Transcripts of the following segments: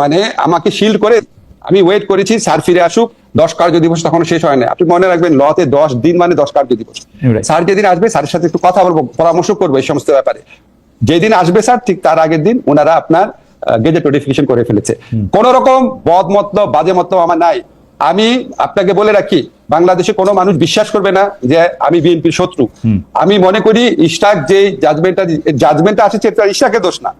মানে আমাকে শিল্ড করে আমি ওয়েট করেছি স্যার ফিরে আসুক। দশ কার্য দিবস তখন শেষ হয় না আপনি মনে রাখবেন লতে দশ দিন মানে দশ কার্য দিবস। স্যার যেদিন আসবে স্যারের সাথে একটু কথা বলব পরামর্শ করব এই সমস্ত ব্যাপারে। যেদিন আসবে স্যার ঠিক তার আগের দিন ওনারা আপনার গেজেট নোটিফিকেশন করে ফেলেছে। কোন রকম বদ মতলব বাজে মতলব আমার নাই। আমি আপনাকে বলে রাখি বাংলাদেশে কোনো মানুষ বিশ্বাস করবে না যে আমি বিএনপির শত্রু। আমি মনে করি ইস্টাক যে জাজমেন্টটা জাজমেন্টটা আসছে এটা ইস্টাকের দোষ না।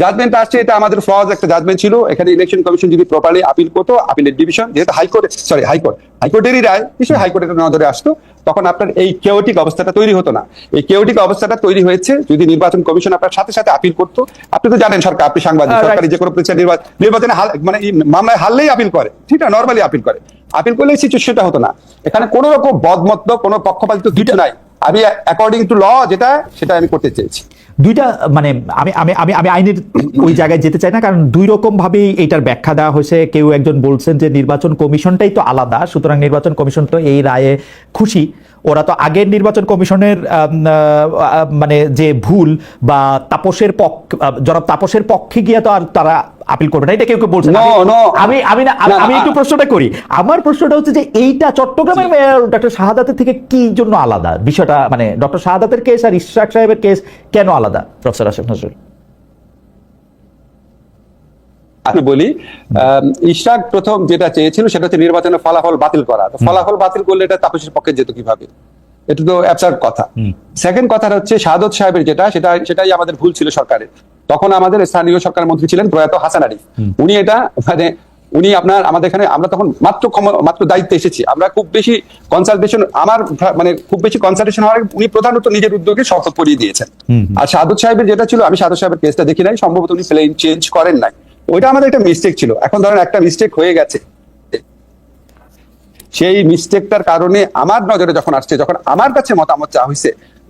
জাজমেন্ট আসছে এটা আমাদের ফ্লজ একটা জাজমেন্ট ছিল। এখানে ইলেকশন কমিশন যদি প্রপারলি আপিল করতো আপিলের ডিভিশন যেহেতু high court sorry high court হাইকোর্টেরই রায় নিশ্চয়ই হাইকোর্টের নজরে আসতো তখন আপনার এই কেওটিক অবস্থাটা তৈরি হতো না। এই কেওটিক অবস্থাটা তৈরি হয়েছে যদি নির্বাচন কমিশন আপনার সাথে সাথে আপিল করতো। আপনি তো জানেন সরকার আপনি সাংবাদিক সরকারি যে কোনো প্রতিষ্ঠান নির্বাচন মানে মামলায় হারলেই আপিল করে। ঠিক না নর্মালি আপিল করে। আপিল করলে সিচুয়েশনটা হতো না। এখানে কোন রকম বদমত্ত কোনো পক্ষপাতিত কিছু নাই। আমি অ্যাকর্ডিং টু ল যেটা সেটা আমি করতে চেয়েছি। দুইটা মানে আমি আমি আমি আমি আইনের ওই জায়গায় যেতে চাই না কারণ দুই রকম ভাবেই এইটার ব্যাখ্যা দেওয়া হয়েছে। কেউ একজন বলছেন যে নির্বাচন কমিশনটাই তো আলাদা সুতরাং নির্বাচন কমিশন তো এই রায়ে খুশি। ওরা তো আগের নির্বাচন কমিশনের মানে যে ভুল বা তাপসের পক্ষ জনাব তাপসের পক্ষে গিয়ে তো আর তারা আপিল করবে না এটা কেউ কেউ বলছে আমি- আমি না আমি- একটু প্রশ্নটা করি। আমার প্রশ্নটা হচ্ছে যে এইটা চট্টগ্রামের ডক্টর শাহাদাতের থেকে কি জন্য আলাদা? বিষয়টা মানে ডক্টর শাহাদাতের কেস আর ইশরাক সাহেবের কেস কেন আলাদা? প্রফেসর আসিফ নজরুল আমি বলি আহ, ইশরাক প্রথম যেটা চেয়েছিল সেটা হচ্ছে নির্বাচনের ফলাফল বাতিল করা। ফলাফল বাতিল করলে এটা তাপসের পক্ষে যেত কীভাবে? এটা তো অ্যাবসার্ড কথা। সেকেন্ড কথাটা হচ্ছে শাহাদত সাহেবের যেটা সেটা সেটাই আমাদের ভুল ছিল সরকারের। তখন আমাদের স্থানীয় সরকার মন্ত্রী ছিলেন প্রয়াত হাসান আরিফ উনি এটা মানে উনি আপনার আমাদের এখানে আমরা তখন মাত্র মাত্র দায়িত্বে এসেছি। আমরা খুব বেশি কনসালটেশন আমার মানে খুব বেশি কনসালটেশন হওয়ার উনি প্রধানত নিজের উদ্যোগে শপথ করিয়ে দিয়েছেন। আর সাদত সাহেবের যেটা ছিল আমি সাদত সাহেবের কেসটা দেখি নাই সম্ভবত উনি প্লেন চেঞ্জ করেন নাই। ওইটা আমাদের একটা মিস্টেক ছিল। এখন ধরেন একটা মিস্টেক হয়ে গেছে। সেই মিস্টেকটার কারণে আমার নজরে যখন আসছে যখন আমার কাছে মতামত চাওয়া হয়েছে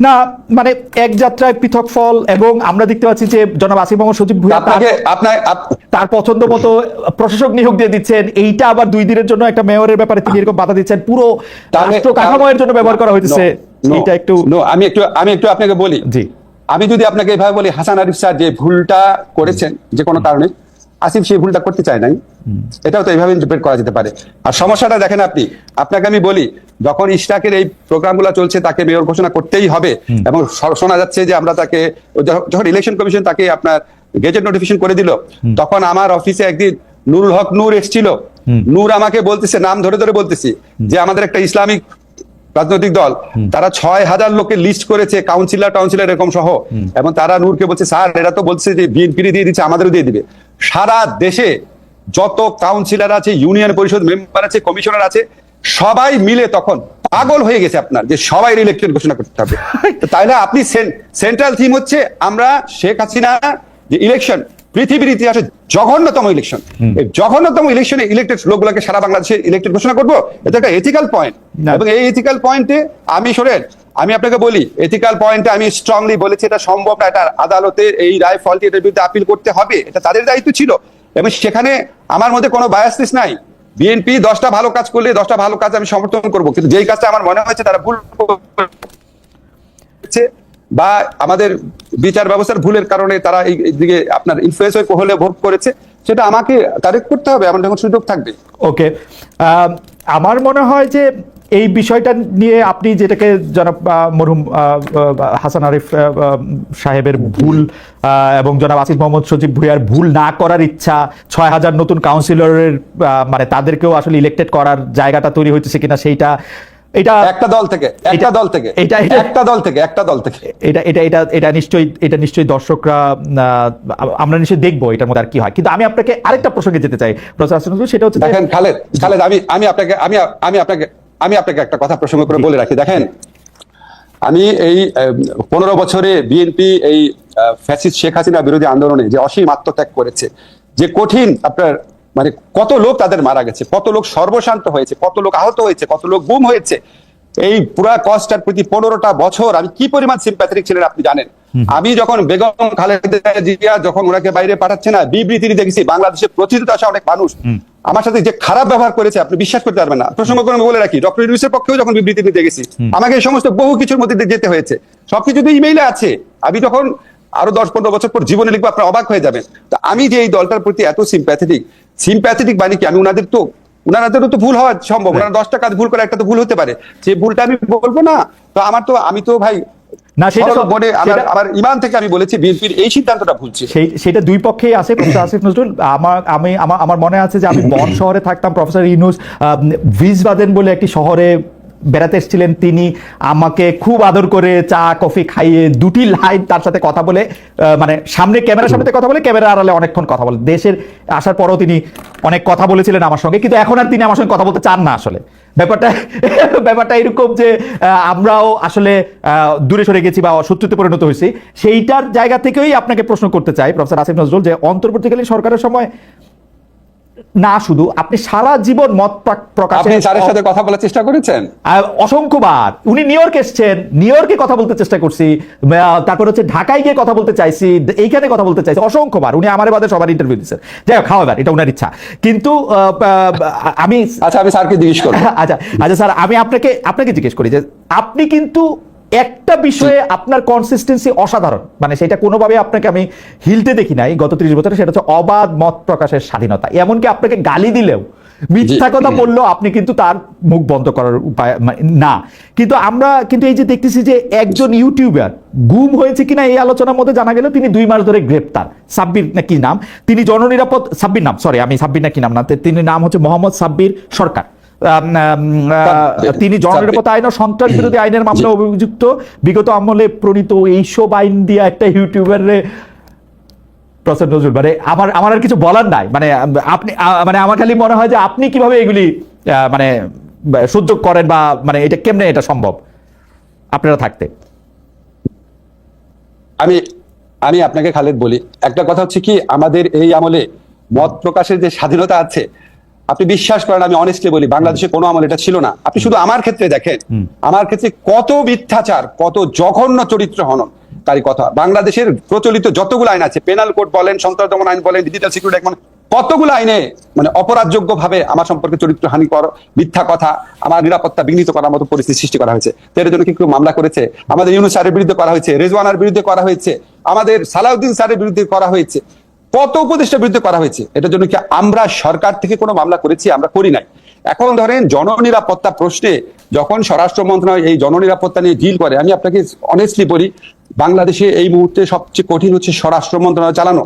না মানে এক যাত্রায় পৃথক ফল এবং আমরা দেখতে পাচ্ছি যে জনাব আসিফ মোহাম্মদ সজীব ভুঁইয়া তার- পছন্দ মতো প্রশাসক নিয়োগ দিয়ে দিচ্ছেন। এইটা আবার দুই দিনের জন্য একটা মেয়রের ব্যাপারে তিনি এরকম বাধা দিচ্ছেন। পুরো রাষ্ট্র কাঠামোয়ের জন্য ব্যবহার করা হয়েছে এটা একটু আমি একটু আমি একটু আপনাকে বলি। জি। আমি যদি আপনাকে এভাবে বলি হাসান আরিফ স্যার যে ভুলটা করেছেন যে কোনো কারণে আসিফ সেই ভুলটা করতে চায় নাই। এটাও তো এইভাবে ইন্টারপ্রেট করা যেতে পারে। আর সমস্যাটা দেখেন আপনি আপনাকে আমি বলি যখন ইস্টাকের এই প্রোগ্রামগুলো চলছে তাকে মেয়র ঘোষণা করতেই হবে। এবং শোনা যাচ্ছে যে আমরা তাকে যখন ইলেকশন কমিশন তাকে আপনার গেজেট নোটিফিকেশন করে দিল তখন আমার অফিসে একদিন নুরুল হক নূর এসেছিল। নূর আমাকে বলতেছে নাম ধরে ধরে বলতেছি যে আমাদের একটা ইসলামিক রাজনৈতিক দল তারা ছয় হাজার লোকের লিস্ট করেছে কাউন্সিলর টাউন্সিলর এরকম সহ। এবং তারা নূরকে বলছে স্যার এরা তো বলছে যে বিএনপি দিয়ে দিচ্ছে আমাদেরও দিয়ে দিবে। সারা দেশে যত কাউন্সিলর আছে ইউনিয়ন পরিষদ মেম্বার আছে কমিশনার আছে সবাই মিলে তখন পাগল হয়ে গেছে আপনার যে সবাই ইলেকশন ঘোষণা করতে হবে। তাই না আপনি সেন্ট্রাল থিম হচ্ছে আমরা শেখ হাসিনা যে ইলেকশন পৃথিবীর ইতিহাসে জঘন্যতম ইলেকশন এই জঘন্যতম ইলেকশনে ইলেক্টেড লোকগুলোকে সারা বাংলাদেশে ইলেক্টেড ঘোষণা করব এটা একটা এথিক্যাল পয়েন্ট এবং এই এথিক্যাল পয়েন্টে আমি শোনেন আমি আপনাকে বলি এথিক্যাল পয়েন্টে আমি স্ট্রংলি বলেছি এটা সম্ভব না এটা আদালতের এই রায় ফলটি এটার বিরুদ্ধে আপিল করতে হবে এটা তাদের দায়িত্ব ছিল। এবং সেখানে আমার মধ্যে কোনো বায়াসিস নাই। বিএনপি দশটা ভালো কাজ করলে দশটা ভালো কাজ আমি সমর্থন করব কিন্তু যেই কাজটা আমার মনে হয়েছে তারা ভুল বা আমাদের বিচার ব্যবস্থার ভুলের কারণে তারা এই দিকে আপনার ইনফ্লুয়েন্স হলে ভোট করেছে, সেটা আমাকে তারিখ করতে হবে আমার যখন সুযোগ থাকবে। ওকে আমার মনে হয় যে এই বিষয়টা নিয়ে আপনি যেটাকে জনাব মরহুম হাসান আরিফ সাহেবের ভুল এবং জনাব আসিফ মোহাম্মদ সজীব ভুইয়ার ভুল না করার ইচ্ছা, ছয় হাজার নতুন কাউন্সিলরের মানে তাদেরকেও আসলে ইলেক্টেড করার জায়গাটা তৈরি হয়েছে কিনা সেইটা এটা একটা দল থেকে একটা দল থেকে এটা- এটা- একটা দল থেকে একটা দল থেকে। এটা এটা এটা এটা নিশ্চয়ই এটা নিশ্চয়ই দর্শকরা আমরা নিশ্চয়ই দেখব এটার মধ্যে আর কি হয়। কিন্তু আমি আপনাকে আরেকটা প্রসঙ্গে যেতে চাই প্রফেসর হাসান সেটা হচ্ছে দেখেন খালেদ খালেদ আমি আমি আপনাকে আমি আমি আপনাকে আমি আপনাকে একটা কথা প্রসঙ্গ করে বলে রাখি। দেখেন আমি এই পনেরো বছরে বিএনপি এই ফ্যাসিস্ট শেখ হাসিনা বিরোধী আন্দোলনে যে অসীম আত্মত্যাগ করেছে যে কঠিন আপনার মানে কত লোক তাদের মারা গেছে কত লোক সর্বশান্ত হয়েছে কত লোক আহত হয়েছে কত লোক গুম হয়েছে। এই পুরা কস্টার প্রতি পনেরোটা বছর আমি কি পরিমাণ সিম্প্যাথেটিক ছিলেন আপনি জানেন? আমি যখন বেগম খালেদা জিয়া যখন ওনাকে বাইরে পাঠাচ্ছে না বিবৃতি দেখেছি বাংলাদেশে প্রতিনিধিত আসা অনেক মানুষ। আমার সাথে যে খারাপ ব্যবহার করেছে আপনি বিশ্বাস করতে পারবেন না। প্রসঙ্গ করে বলে রাখি ডক্টর ইউনুসের পক্ষেও যখন বিবৃতি দিতে গেছি আমাকে এই সমস্ত বহু কিছুর মধ্যে যেতে হয়েছে। সবকিছু তো ইমেইলে আছে। আমি যখন আরও দশ পনেরো বছর পর জীবনে লিখব আপনার অবাক হয়ে যাবেন। তো আমি যে এই দলটার প্রতি এত সিম্প্যাথেটিক সিম্প্যাথেটিক মানে কি? আমি ওনাদের তো ওনারাদেরও তো ভুল হওয়া সম্ভব। ওনারা দশটা কাজ ভুল করে একটা তো ভুল হতে পারে। সেই ভুলটা আমি বলব না। তো আমার তো আমি তো ভাই না, সেটা মনে আমার ইমান থেকে আমি বলেছি বিএনপির এই সিদ্ধান্তটা ভুল সেটা দুই পক্ষেই আছে প্রফেসর আসিফ নজরুল। আমার আমি আমার মনে আছে যে আমি বন শহরে থাকতাম প্রফেসর ইউনুস ভিজবাদেন বলে একটি শহরে বেড়াতে এসেছিলেন তিনি। আমাকে খুব আদর করে চা, কফি খাইয়ে দুটি লাইন তার সাথে কথা বলে মানে সামনে ক্যামেরার সামনে কথা বলে ক্যামেরা আড়ালে অনেকক্ষণ কথা বলে। দেশের আসার পরও তিনি অনেক কথা বলেছিলেন আমার সঙ্গে, কিন্তু এখন আর তিনি আমার সঙ্গে কথা বলতে চান না আসলে। ব্যাপারটা ব্যাপারটা এরকম যে আমরাও আসলে দূরে সরে গেছি বা শত্রুতে পরিণত হয়েছি। সেইটার জায়গা থেকেই আপনাকে প্রশ্ন করতে চাই, প্রফেসর আসিফ নজরুল, যে অন্তর্বর্তীকালীন সরকারের সময় না শুধু আপনি সারা জীবন মত প্রা- প্রকাশে আপনি স্যারের সাথে কথা বলার চেষ্টা করেছেন? অসংখ্যবার। উনি নিউ ইয়র্ক এসছেন নিউ ইয়র্কে কথা বলতে চেষ্টা করছি তারপর হচ্ছে ঢাকায় গিয়ে কথা বলতে চাইছি এইখানে কথা বলতে চাইছি অসংখ্যবার। উনি আমার বাদে সবার ইন্টারভিউ দিচ্ছেন যাই হোক খাওয়াবার এটা উনার ইচ্ছা। কিন্তু আমি আচ্ছা আমি স্যারকে জিজ্ঞেস করব। আচ্ছা আচ্ছা স্যার আমি আপনাকে আপনাকে জিজ্ঞেস করি যে আপনি কিন্তু একটা বিষয়ে আপনার কনসিস্টেন্সি অসাধারণ। মানে সেটা কোনোভাবে আপনাকে আমি হিলতে দেখি নাই গত ত্রিশ বছরে সেটা হচ্ছে অবাধ মত প্রকাশের স্বাধীনতা। এমনকি আপনাকে গালি দিলেও মিথ্যা কথা বললেও আপনি কিন্তু তার মুখ বন্ধ করার উপায় মানে না। কিন্তু আমরা কিন্তু এই যে দেখতেছি যে একজন ইউটিউবার গুম হয়েছে কিনা এই আলোচনার মধ্যে জানা গেল তিনি দুই মাস ধরে গ্রেপ্তার। সাব্বির না কি নাম? তিনি জননিরাপদ সাব্বির নাম সরি আমি সাব্বির না কি নাম না তিনি নাম হচ্ছে মোহাম্মদ সাব্বির সরকার। তিনি জননিরাপত্তা আইন ও সন্ত্রাস বিরোধী আইনের মামলায় অভিযুক্ত বিগত আমলে প্রণীত এইসব আইন দিয়ে একটা ইউটিউবারে প্রসেন নজরুল মানে আমার আমার আর কিছু বলার নাই। মানে আপনি মানে আমার খালি মনে হয় যে আপনি কীভাবে এগুলি মানে সহ্য করেন বা মানে এটা কেমনে এটা সম্ভব? আপনারা থাকতে। আমি আমি আপনাকে খালেদ বলি। একটা কথা হচ্ছে কি আমাদের এই আমলে মত প্রকাশের যে স্বাধীনতা আছে আপনি বিশ্বাস করেন আমি অনেস্টলি বলি বাংলাদেশে কোনো আমল এটা ছিল না। আপনি শুধু আমার ক্ষেত্রে দেখেন আমার ক্ষেত্রে কত মিথ্যাচার কত জঘন্য চরিত্র হনন। তারই কথা বাংলাদেশের প্রচলিত যতগুলো আইন আছে পেনাল কোড বলেন সন্ত্রাস দমন আইন বলেন ডিজিটাল সিকিউরিটি বলেন কতগুলো আইনে মানে অপরাধযোগ্য ভাবে আমার সম্পর্কে চরিত্র হানি কর মিথ্যা কথা আমার নিরাপত্তা বিঘ্নিত করার মতো পরিস্থিতি সৃষ্টি করা হয়েছে। এর জন্য কি কেউ মামলা করেছে? আমাদের ইউনুস স্যারের বিরুদ্ধে করা হয়েছে রেজওয়ানার বিরুদ্ধে করা হয়েছে আমাদের সালাউদ্দিন স্যারের বিরুদ্ধে করা হয়েছে। কত উপদেষ্টার বিরুদ্ধে করা হয়েছে? এটার জন্য কি আমরা সরকার থেকে কোনো মামলা করেছি? আমরা করি নাই। এখন ধরেন জননিরাপত্তা প্রশ্নে যখন স্বরাষ্ট্র মন্ত্রণালয় এই জননিরাপত্তা নিয়ে ডিল করে, আমি আপনাকে অনেস্টলি বলি, বাংলাদেশে এই মুহূর্তে সবচেয়ে কঠিন হচ্ছে স্বরাষ্ট্র মন্ত্রণালয় চালানো।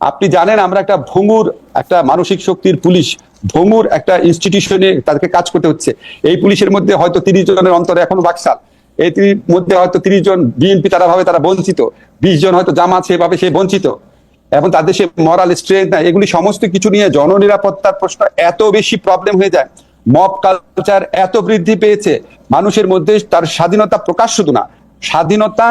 আপনি জানেন আমরা একটা ভঙ্গুর, একটা মানসিক শক্তির পুলিশ, ভঙ্গুর একটা ইনস্টিটিউশনে তাদেরকে কাজ করতে হচ্ছে। এই পুলিশের মধ্যে হয়তো তিরিশ জনের অন্তরে এখনও বাকশাল। এই মধ্যে হয়তো তিরিশ জন বিএনপি তারা ভাবে তারা বঞ্চিত। বিশ জন হয়তো জামাত সেভাবে সে বঞ্চিত। এবং তাদের সে মরাল স্ট্রেংথ না এগুলি সমস্ত কিছু নিয়ে জননিরাপত্তার প্রশ্ন এত বেশি প্রবলেম হয়ে যায়। মব কালচার এত বৃদ্ধি পেয়েছে, মানুষের মধ্যে তার স্বাধীনতা প্রকাশ শুধু না, স্বাধীনতা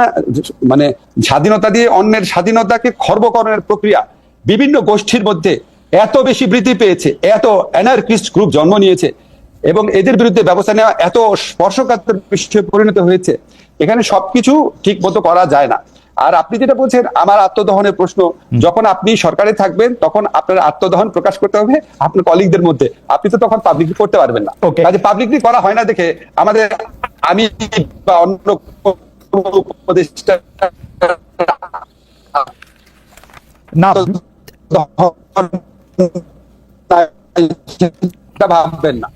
মানে স্বাধীনতা দিয়ে অন্যের স্বাধীনতাকে খর্বকরণের প্রক্রিয়া, বিভিন্ন গোষ্ঠীর মধ্যে এত বেশি বৃদ্ধি পেয়েছে, এত অ্যানার্কিস্ট গ্রুপ জন্ম নিয়েছে, এবং এদের বিরুদ্ধে ব্যবস্থা নেওয়া এত স্পর্শকাতর বিষয়ে পরিণত হয়েছে, এখানে সবকিছু ঠিক মতো করা যায় না। আর আপনি যেটা বলছেন আমার আত্মদহনের প্রশ্ন যখন আপনি সরকারে থাকবেন তখন আপনার আত্মদহন প্রকাশ করতে হবে আপনার কলিগদের মধ্যে। আপনি তো তখন পাবলিকলি করতে পারবেন না. কাজে পাবলিকলি করা হয় না দেখে আমাদের আমি বা অন্য উপদেষ্টা না। ভাববেন না।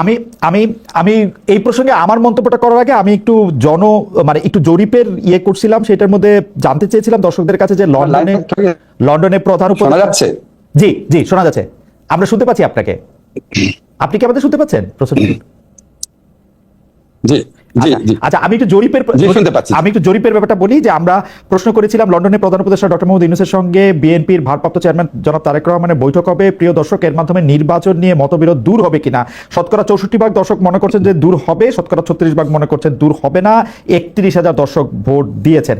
আমি আমি আমি এই প্রসঙ্গে আমার মন্তব্যটা করার আগে আমি একটু জন মানে একটু জরিপের ইয়ে করছিলাম সেটার মধ্যে জানতে চেয়েছিলাম দর্শকদের কাছে যে লন্ডনে লন্ডনে প্রধান শোনা যাচ্ছে। জি জি শোনা যাচ্ছে। আমরা শুনতে পাচ্ছি আপনাকে। আপনি কি আমাদের শুনতে পাচ্ছেন প্রশ্ন জি জি, আচ্ছা, আচ্ছা আমি একটু জরিপের শুনতে পাচ্ছি। আমি একটু জরিপের ব্যাপারটা বলি যে আমরা প্রশ্ন করেছিলাম লন্ডনের প্রধান উপদেষ্টা ডক্টর মোহাম্মদ ইউনুসের সঙ্গে বিএনপির ভারপ্রাপ্ত চেয়ারম্যান জনাব তারেক রহমানের বৈঠক হবে। প্রিয় দর্শক এর মাধ্যমে নির্বাচন নিয়ে মতবিরোধ দূর হবে কিনা? শতকরা চৌষট্টি ভাগ দর্শক মনে করছেন যে দূর হবে শতকরা ছত্রিশ ভাগ মনে করছেন দূর হবে না। একত্রিশ হাজার দর্শক ভোট দিয়েছেন।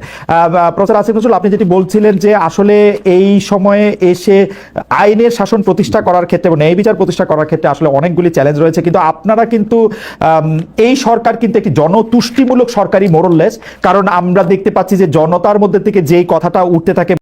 প্রচার আসিফ নজরুল আপনি যেটি বলছিলেন যে আসলে এই সময়ে এসে আইনের শাসন প্রতিষ্ঠা করার ক্ষেত্রে এবং ন্যায় বিচার প্রতিষ্ঠা করার ক্ষেত্রে আসলে অনেকগুলি চ্যালেঞ্জ রয়েছে। কিন্তু আপনারা কিন্তু এই সরকার কিন্তু একটি জনতুষ্টিমূলক সরকারি মোরললেস কারণ আমরা দেখতে পাচ্ছি যে জনতার মধ্যে থেকে যেই কথাটা উঠতে থাকে